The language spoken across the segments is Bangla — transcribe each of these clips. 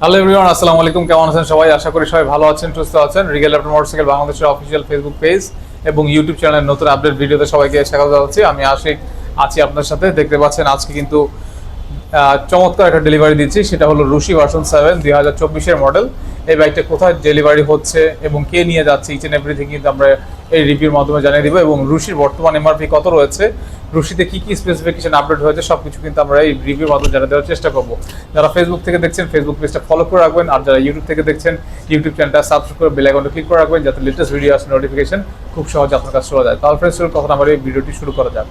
হ্যালো এভরিওয়ান আসসালামু আলাইকুম। কেমন আছেন সবাই? আশা করি সবাই ভালো আছেন, সুস্থ আছেন। রিগেল ল্যাপটপ মোটরসাইকেল বাংলাদেশের অফিসিয়াল ফেসবুক পেজ এবং ইউটিউব চ্যানেলের নতুন আপডেট ভিডিওতে সবাইকে স্বাগত জানাচ্ছি। আমি আশিক, আছি আপনার সাথে। দেখতে পাচ্ছেন আজকে কিন্তু চমৎকার একটা ডেলিভারি দিচ্ছি। সেটা হলো রুশি ভার্সন সেভেন দুই হাজার চব্বিশের মডেল এই বাইকটা কোথায় ডেলিভারি হচ্ছে এবং কে নিয়ে যাচ্ছে ইচ এন্ড এভরিথিং কিন্তু আমরা এই রিভিউর মাধ্যমে জানিয়ে দিব এবং রুশির বর্তমান এমআরপি কত রয়েছে, রুশিতে কি কি স্পেসিফিকেশন আপডেট হয়েছে সব কিছু কিন্তু আমরা এই রিভিউর মাধ্যমে জানিয়ে দেওয়ার চেষ্টা করব। যারা ফেসবুক থেকে দেখছেন ফেসবুক পেজটা ফলো করে রাখবেন, আর যারা ইউটিউব থেকে দেখছেন ইউটিউব চ্যানেলটা সাবস্ক্রাইব করে বেল আইকনটা ক্লিক করে রাখবেন, যাতে লেটেস্ট ভিডিও আসে নোটিফিকেশন খুব সহজে আপনার কাছে চলে যায়। তাহলে ফ্রেন্ডস কখন আমার এই ভিডিওটি শুরু করা যাক।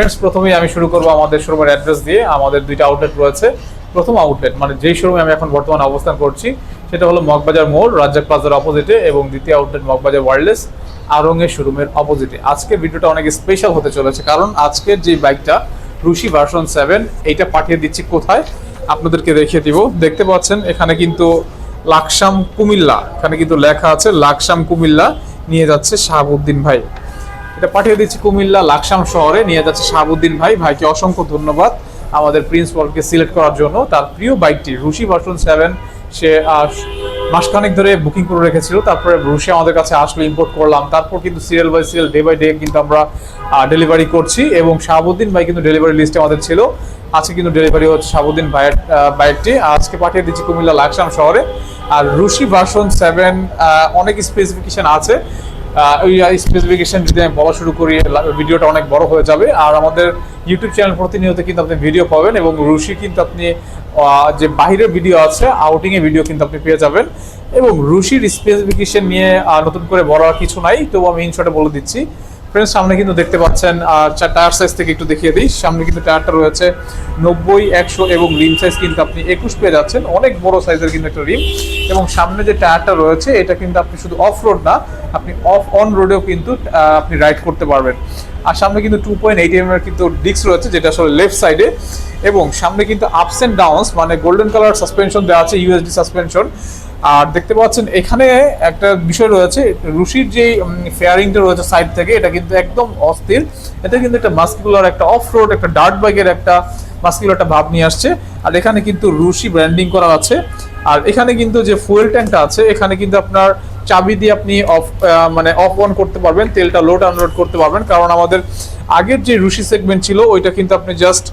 ফ্রেন্ডস প্রথমেই আমি শুরু করব আমাদের শোরুমের অ্যাড্রেস দিয়ে। আমাদের দুইটা আউটলেট রয়েছে। প্রথম আউটলেট মানে যেই শোরুমে আমি এখন বর্তমানে অবস্থান করছি, সেটা হলো মগবাজার মোড়, রাজ্জাক প্লাজার অপোজিটে এবং দ্বিতীয় আউটলেট মগবাজার ওয়ার্ল্ডলেস আরঙের শোরুমের অপোজিটে আজকের ভিডিওটা অনেক স্পেশাল হতে চলেছে, কারণ আজকের যে বাইকটা রুশি ভার্সন সেভেন এইটা পাঠিয়ে দিচ্ছি কোথায়? আপনাদেরকে দেখিয়ে দিব। দেখতে পাচ্ছেন, এখানে কিন্তু লাকসাম কুমিল্লা, এখানে কিন্তু লেখা আছে, লাকসাম কুমিল্লা নিয়ে যাচ্ছে শাহাবুদ্দিন ভাই। এটা পাঠিয়ে দিচ্ছি কুমিল্লা লাকসাম শহরে। নিয়ে যাচ্ছে শাহাবুদ্দিন ভাই। ভাইকে অসংখ্য ধন্যবাদ আমাদের প্রিন্সিপালকে সিলেক্ট করার জন্য। তার প্রিয় বাইকটি রুশি ভার্সন সেভেন। সে মাসখানেক ধরে বুকিং করে রেখেছিল। তারপরে রুশি আমাদের কাছে আসলো ইম্পোর্ট করলাম। তারপর কিন্তু serial by serial day by day কিন্তু আমরা ডেলিভারি করছি। এবং শাহাবুদ্দিন ভাই কিন্তু ডেলিভারি লিস্টে আমাদের ছিল। আজকে কিন্তু ডেলিভারি হচ্ছে শাহাবুদ্দিন ভাইয়ের বাইকটি। আজকে পাঠিয়ে দিচ্ছি কুমিল্লা লাকসাম শহরে। আর রুশি ভার্সন সেভেন অনেক স্পেসিফিকেশন আছে। ওই স্পেসিফিকেশন যদি আমি বলা শুরু করি ভিডিওটা অনেক বড় হয়ে যাবে। আর আমাদের ইউটিউব চ্যানেল প্রতিনিয়ত কিন্তু আপনি ভিডিও পাবেন এবং রুশি কিন্তু আপনি যে বাহিরের ভিডিও আছে আউটিংয়ে ভিডিও কিন্তু আপনি পেয়ে যাবেন। এবং রুশির স্পেসিফিকেশন নিয়ে নতুন করে বলার কিছু নাই তবু আমি ইনশর্টে বলে দিচ্ছি। ফ্রেন্ডস সামনে কিন্তু দেখতে পাচ্ছেন টায়ার সাইজ থেকে একটু দেখিয়ে দিই। সামনে কিন্তু টায়ারটা রয়েছে নব্বই, একশো এবং রিম সাইজ কিন্তু আপনি একুশ পেয়ে যাচ্ছেন। অনেক বড় সাইজের কিন্তু একটা রিম এবং সামনে যে টায়ারটা রয়েছে, এটা কিন্তু আপনি শুধু অফ রোড না, আপনি অফ অন রোডেও কিন্তু আপনি রাইড করতে পারবেন। আর সামনে কিন্তু টু পয়েন্ট এইট এম এর কিন্তু ডিস্ক রয়েছে, যেটা আসলে লেফট সাইডে এবং সামনে কিন্তু আপস এন্ড ডাউনস মানে গোল্ডেন কালার সাসপেনশন দেওয়া আছে ইউএসডি সাসপেনশন আর দেখতে পাচ্ছেন, এখানে একটা বিষয় রয়েছে, রুশির যে ফেয়ারিংটা রয়েছে সাইড থেকে, এটা কিন্তু একদম অস্থির। এটা কিন্তু একটা মাস্কুলার একটা অফ রোড একটা ডার্ট বাইকের একটা মাস্কুলার একটা ভাব নিয়ে আসছে। আর এখানে কিন্তু রুশি ব্র্যান্ডিং করা আছে। আর এখানে কিন্তু যে ফুয়েল ট্যাঙ্কটা আছে, এখানে কিন্তু আপনার চাবি দিয়ে আপনি অফ মানে অফ অন করতে পারবেন, তেলটা লোড আনলোড করতে পারবেন। কারণ আমাদের আগের যে রুশি সেগমেন্ট ছিল, ওইটা কিন্তু আপনি জাস্ট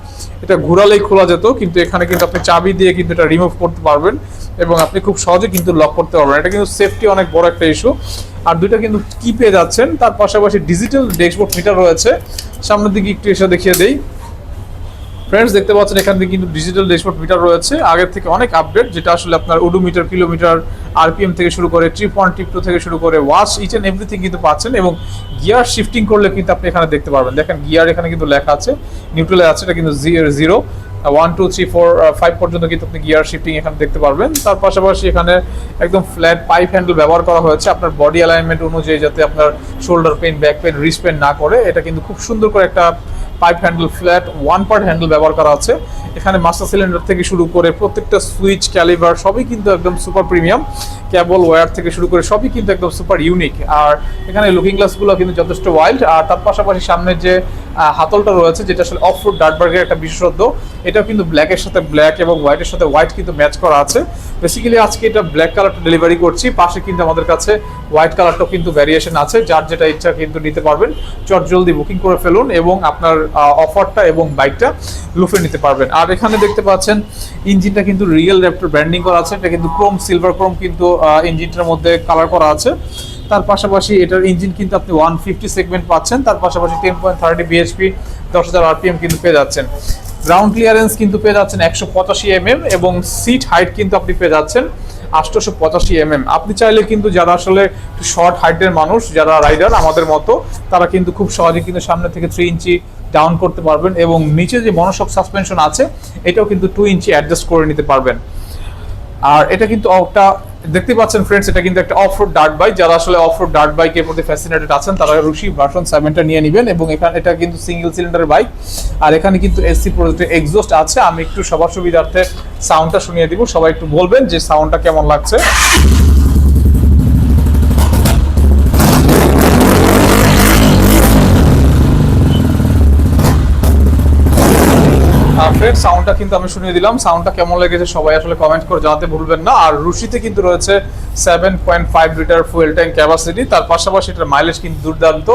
এটা ঘোরালেই খোলা যেত, কিন্তু এখানে কিন্তু আপনি চাবি দিয়ে কিন্তু এটা রিমুভ করতে পারবেন এবং আপনি খুব সহজে কিন্তু লক করতে পারবেন। এটা কিন্তু সেফটি অনেক বড় একটা ইস্যু আর দুইটা কিন্তু কি পেয়ে যাচ্ছেন। তার পাশাপাশি ডিজিটাল ড্যাশবোর্ড মিটার রয়েছে। সামনের দিকে একটু এসে দেখিয়ে দেই। ফ্রেন্ডস দেখতে পাচ্ছেন, এখান থেকে কিন্তু ডিজিটাল ড্যাশবোর্ড মিটার রয়েছে। আগের থেকে অনেক আপডেট যেটা আসলে আপনার ওডোমিটার কিলোমিটার আরপিএম থেকে শুরু করে ট্রিপ ওয়ান ট্রিপ টু থেকে শুরু করে ওয়াশ ইচ এন্ড এভরিথিং কিন্তু পাচ্ছেন এবং গিয়ার শিফটিং করলে কিন্তু আপনি এখানে দেখতে পারবেন। দেখেন গিয়ার এখানে কিন্তু লেখা আছে নিউট্রালে আছে, এটা কিন্তু zero one two three four five পর্যন্ত কিন্তু আপনি গিয়ার শিফটিং এখানে দেখতে পারবেন। তার পাশাপাশি এখানে একদম ফ্ল্যাট পাইপ হ্যান্ডেল ব্যবহার করা হয়েছে। আপনার বডি অ্যালাইনমেন্ট অনুযায়ী যাতে আপনার shoulder pain back pain wrist pain না করে, এটা কিন্তু খুব সুন্দর করে একটা pipe handle flat one part handle ব্যবহার করা আছে। এখানে মাস্টার সিলিন্ডার থেকে শুরু করে প্রত্যেকটা সুইচ ক্যালিভার সবই কিন্তু একদম সুপার প্রিমিয়াম কেবল ওয়্যার থেকে শুরু করে সবই কিন্তু একদম সুপার ইউনিক আর এখানে লুকিং গ্লাসগুলো কিন্তু যথেষ্ট ওয়াইল্ড আর তার পাশাপাশি সামনে যে হাতলটা রয়েছে, যেটা আসলে অফ রোড ডার্টবার্গের একটা বিশেষত্ব। এটাও কিন্তু ব্ল্যাকের সাথে ব্ল্যাক এবং হোয়াইটের সাথে হোয়াইট কিন্তু ম্যাচ করা আছে। বেসিক্যালি আজকে এটা ব্ল্যাক কালারটা ডেলিভারি করছি। পাশে কিন্তু আমাদের কাছে হোয়াইট কালারটাও কিন্তু ভ্যারিয়েশন আছে। যার যেটা ইচ্ছা কিন্তু নিতে পারবেন। চট, জলদি বুকিং করে ফেলুন এবং আপনার অফারটা এবং বাইকটা লুফে নিতে পারবেন। আর এখানে দেখতে পাচ্ছেন ইঞ্জিনটা কিন্তু রিয়েল র্যাপ্টার ব্র্যান্ডিং করা আছে। এটা কিন্তু ক্রোম সিলভার ক্রোম কিন্তু ইঞ্জিনটার মধ্যে কালার করা আছে। তার পাশাপাশি এটার ইঞ্জিন কিন্তু আপনি ওয়ান ফিফটি সেগমেন্ট পাচ্ছেন, তার পাশাপাশি টেন পয়েন্ট থার্টি বিএসপি দশ হাজার আরপিএম কিন্তু পেয়ে যাচ্ছেন। গ্রাউন্ড ক্লিয়ারেন্স কিন্তু পেয়ে যাচ্ছেন একশো পঁচাশি এমএম এবং সিট হাইট কিন্তু আপনি পেয়ে যাচ্ছেন আটশোশো পঁচাশি এমএম আপনি চাইলে কিন্তু যারা আসলে একটু শর্ট হাইটের মানুষ, যারা রাইডার আমাদের মতো, তারা কিন্তু খুব সহজে কিন্তু সামনে থেকে থ্রি ইঞ্চি ডাউন করতে পারবেন এবং নিচে যে মনোশক সাসপেনশন আছে, এটাও কিন্তু টু ইঞ্চি অ্যাডজাস্ট করে নিতে পারবেন। আর এটা কিন্তু একটা দেখতে পাচ্ছেন ফ্রেন্ডস এটা কিন্তু একটা অফ রোড ডার্ট বাইক যারা আসলে অফ রোড ডার্ট বাইকের প্রতি ফ্যাসিনেটেড আছেন, তারা রুশি ভার্সন সেভেনটা নিয়ে নেবেন এবং এখানে এটা কিন্তু সিঙ্গেল সিলিন্ডার বাইক আর এখানে কিন্তু এসি প্রজেক্টের এক্সস্ট আছে। আমি একটু সবার সুবিধার্থে সাউন্ডটা শুনিয়ে দিব। সবাই একটু বলবেন যে সাউন্ডটা কেমন লাগছে। ফ্রেন্ড সাউন্ডটা কিন্তু আমি শুনিয়ে দিলাম। সাউন্ডটা কেমন লেগেছে সবাই আসলে কমেন্ট করে জানাতে ভুলবেন না। আর রুশিতে কিন্তু রয়েছে seven point five litre fuel tank capacity তার পাশাপাশি এটার মাইলেজ কিন্তু দুর্দান্ত।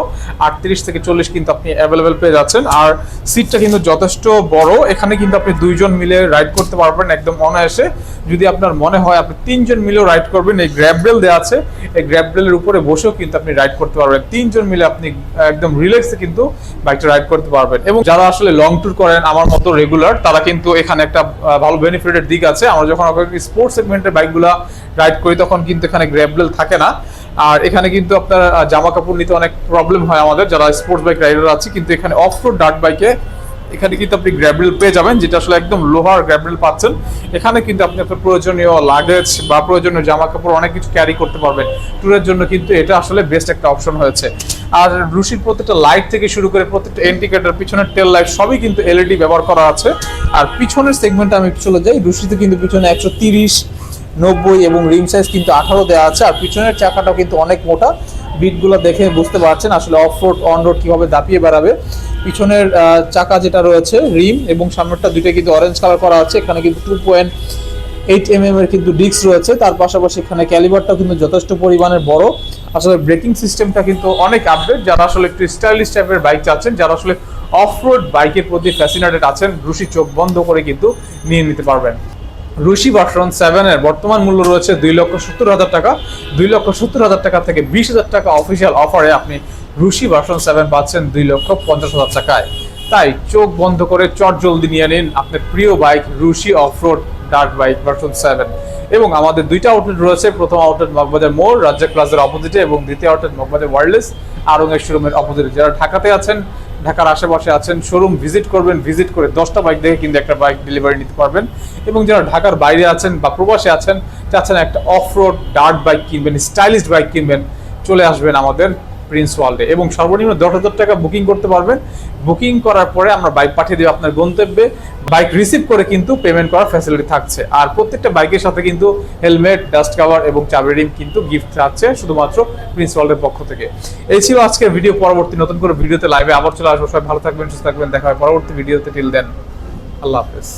আটত্রিশ থেকে চল্লিশ কিন্তু আপনি অ্যাভেলেবেল পেয়ে যাচ্ছেন। আর সিটটা কিন্তু যথেষ্ট বড়। এখানে কিন্তু আপনি দুইজন মিলে রাইড করতে পারবেন একদম অনায়াসে। যদি আপনার মনে হয় আপনি তিনজন মিলেও রাইড করবেন, এই গ্র্যাবরেল দেওয়া আছে। এই গ্র্যাবরেলের উপরে বসেও কিন্তু আপনি রাইড করতে পারবেন। তিনজন মিলে আপনি একদম রিল্যাক্সে কিন্তু বাইকটা রাইড করতে পারবেন। এবং যারা আসলে লং ট্যুর করেন, আমার মতো রেগুলার তারা কিন্তু এখানে একটা ভালো বেনিফিটের দিক আছে। আমরা যখন স্পোর্টস সেগমেন্টের বাইকগুলো রাইড করি, তখন কিন্তু এখানে গ্র্যাবলেল থাকে না। আর এখানে কিন্তু আপনার জামা কাপড় নিতে অনেক প্রবলেম হয় আমাদের, যারা স্পোর্টস বাইক রাইডার আছে, কিন্তু এখানে অফ রোড ডার্ট বাইকে এখানে কিন্তু আপনি গ্র্যাবরেল পেয়ে যাবেন, যেটা আসলে একদম লোহার গ্র্যাবরেল পাচ্ছেন। এখানে কিন্তু আপনি আপনার প্রয়োজনীয় লাগেজ বা প্রয়োজনীয় জামা কাপড় অনেক কিছু ক্যারি করতে পারবেন। ট্যুরের জন্য কিন্তু এটা আসলে বেস্ট একটা অপশন হয়েছে। আর রুশির প্রত্যেকটা লাইট থেকে শুরু করে প্রত্যেকটা ইন্ডিকেটর পিছনের টেল লাইট সবই কিন্তু এলইডি ব্যবহার করা আছে। আর পিছনের সেগমেন্টে আমি চলে যাই, রুশিতে কিন্তু পিছনে একশো তিরিশ, নব্বই এবং রিম সাইজ কিন্তু আঠারো দেওয়া আছে। আর পিছনের চাকাটাও কিন্তু অনেক মোটা। বিটগুলো দেখে বুঝতে পারছেন আসলে অফ রোড অন রোড কীভাবে দাপিয়ে বেড়াবে। পিছনের চাকা যেটা রয়েছে, রিম, এবং সামনেরটা দুইটা কিন্তু অরেঞ্জ কালার করা আছে। এখানে কিন্তু টু পয়েন্ট এইট এম এর কিন্তু ডিস্ক রয়েছে। তার পাশাপাশি এখানে ক্যালিবারটা কিন্তু যথেষ্ট পরিমাণের বড়। আসলে ব্রেকিং সিস্টেমটা কিন্তু অনেক আপডেট যারা আসলে একটু স্টাইলিশ টাইপের বাইক চাচ্ছেন, যারা আসলে অফ রোড বাইকের প্রতি ফ্যাসিনেটেড আছেন, রুশি চোখ বন্ধ করে কিন্তু নিয়ে নিতে পারবেন। রুশি ভার্সন সেভেনের বর্তমান মূল্য রয়েছে দুই লক্ষ সত্তর হাজার টাকা। দুই লক্ষ সত্তর হাজার টাকা থেকে বিশ হাজার টাকা অফিসিয়াল অফারে আপনি রুশি ভার্সন সেভেন পাচ্ছেন দুই লক্ষ পঞ্চাশ হাজার টাকায়। তাই চোখ বন্ধ করে চট জলদি নিয়ে নিন আপনার প্রিয় bike Rusi off road dirt bike version seven. এবং আমাদের দুইটা আউটলেট রয়েছে। প্রথম আউটলেট মগবাজার মোড় রাজ্জাক প্লাজার অপোজিটে এবং দ্বিতীয় আউটলেট মগবাজার ওয়ার্ল্ডলেস আরঙের শোরুমের অপোজিটে। যারা ঢাকাতে আছেন, ঢাকার আশেপাশে আছেন, শোরুম ভিজিট করবেন, ভিজিট করে দশটা বাইক দেখে কিন্তু একটা বাইক ডেলিভারি নিতে পারবেন। এবং যারা ঢাকার বাইরে আছেন বা প্রবাসে আছেন, চাচ্ছেন একটা অফ রোড ডার্ট বাইক কিনবেন, স্টাইলিশ বাইক কিনবেন, চলে আসবেন আমাদের প্রিন্স ওয়ার্ল্ডে এবং সর্বনিম্ন দশ হাজার টাকা বুকিং করতে পারবেন। বুকিং করার পরে আমরা বাইক পাঠিয়ে দেবো আপনার গন্তব্যে। বাইক রিসিভ করে কিন্তু পেমেন্ট করার ফ্যাসিলিটি থাকছে। আর প্রত্যেকটা বাইকের সাথে কিন্তু হেলমেট ডাস্ট কাভার এবং চাবি রিম কিন্তু গিফট থাকছে শুধুমাত্র প্রিন্স ওয়ার্ল্ডের পক্ষ থেকে। এই ছিল আজকের ভিডিও পরবর্তী নতুন করে ভিডিওতে লাইভে আবার চলে আসব। সবাই ভালো থাকবেন, সুস্থ থাকবেন। দেখা হয় পরবর্তী ভিডিওতে টিল দেন আল্লাহ হাফেজ।